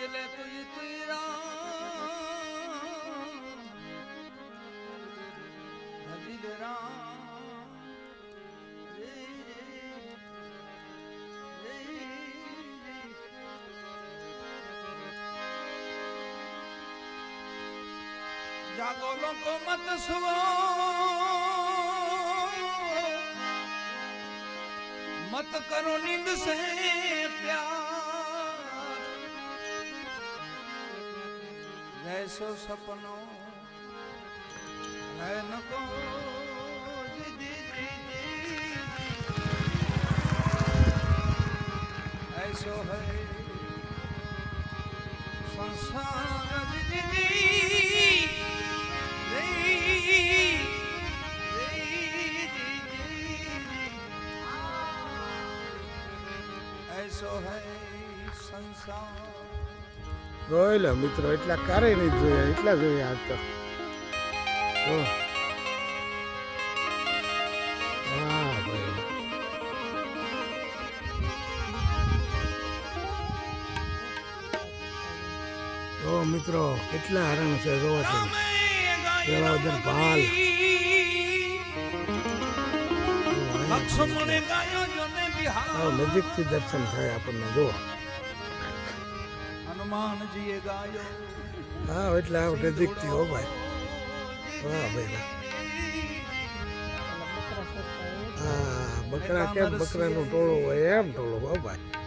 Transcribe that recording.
ભજલે તુઈ તુઈ રામ ભજલે રામ રે રે જાગો લોકો મત સુવો મત કરો નીંદ સે જૈસો સપનો હૈ नको જી જી જી જી ऐसो है संसार જી જી જી જી જી જી જી ऐसो है संसार જોઈ લે મિત્રો એટલા કારે નહીં જોયા એટલા જોયા આજ તો. જો. મિત્રો કેટલા હરણ છે જોવા છે ઉધર ભાલ. નજીકથી દર્શન થાય આપણને જો હનુમાનજીએ ગાયો હા એટલે આવ નજીકથી હો ભાઈ વાહ ભાઈ હા બકરા કેમ બકરાનો ટોળું હોય એમ ટોળો હો ભાઈ